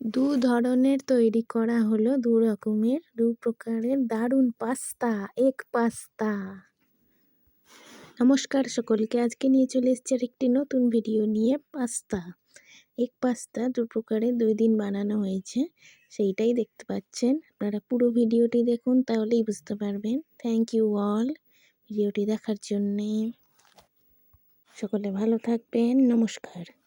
দু ধরনের তৈরি করা হলো দু রকমের। দু প্রকারের দারুণ পাস্তা, এক পাস্তা। নমস্কার সকলকে, আজকে নিয়ে চলে এসেছি আর একটি নতুন ভিডিও নিয়ে পাস্তা। এক পাস্তা দু প্রকারের দুই দিন বানানো হয়েছে, সেইটাই দেখতে পাচ্ছেন। আপনারা পুরো ভিডিওটি দেখুন, তাহলেই বুঝতে পারবেন। থ্যাংক ইউ অল ভিডিওটি দেখার জন্যে। সকলে ভালো থাকবেন, নমস্কার।